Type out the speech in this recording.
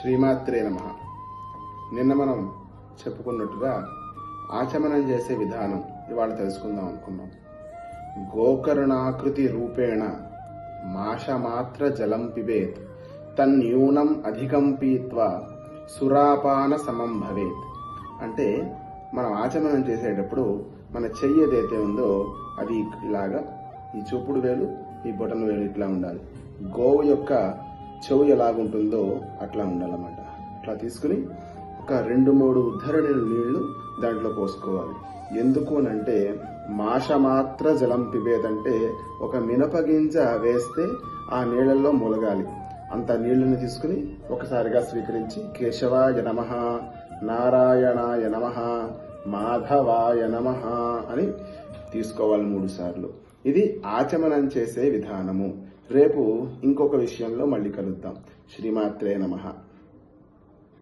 శ్రీమాత్రే నమ. నిన్న మనం చెప్పుకున్నట్టుగా ఆచమనం చేసే విధానం ఇవాళ తెలుసుకుందాం అనుకున్నాం. గోకర్ణాకృతి రూపేణ మాషమాత్ర జలం పిబేత్ తన్యూనం అధికం పీత్వ సురాపాన సమం భవేత్. అంటే మనం ఆచమనం చేసేటప్పుడు మన చెయ్యి ఏదైతే ఉందో అది ఇలాగా ఈ చూపుడు వేలు ఈ బొటన వేలు ఇట్లా ఉండాలి. గోవు యొక్క చెవు ఎలాగుంటుందో అట్లా ఉండాలన్నమాట. అట్లా తీసుకుని ఒక రెండు మూడు ఉద్ధరణిల నీళ్ళు దాంట్లో పోసుకోవాలి. ఎందుకు అనంటే మాషమాత్ర జలం పిబేదంటే ఒక మినపగింజ వేస్తే ఆ నీళ్ళల్లో ములగాలి. అంత నీళ్ళను తీసుకుని ఒకసారిగా స్వీకరించి కేశవాయ నమ నారాయణాయ నమ మాధవాయ నమ అని తీసుకోవాలి మూడు సార్లు. ఇది ఆచమనం చేసే విధానము. రేపు ఇంకొక విషయంలో మళ్ళీ కలుద్దాం. శ్రీమాత్రే నమః.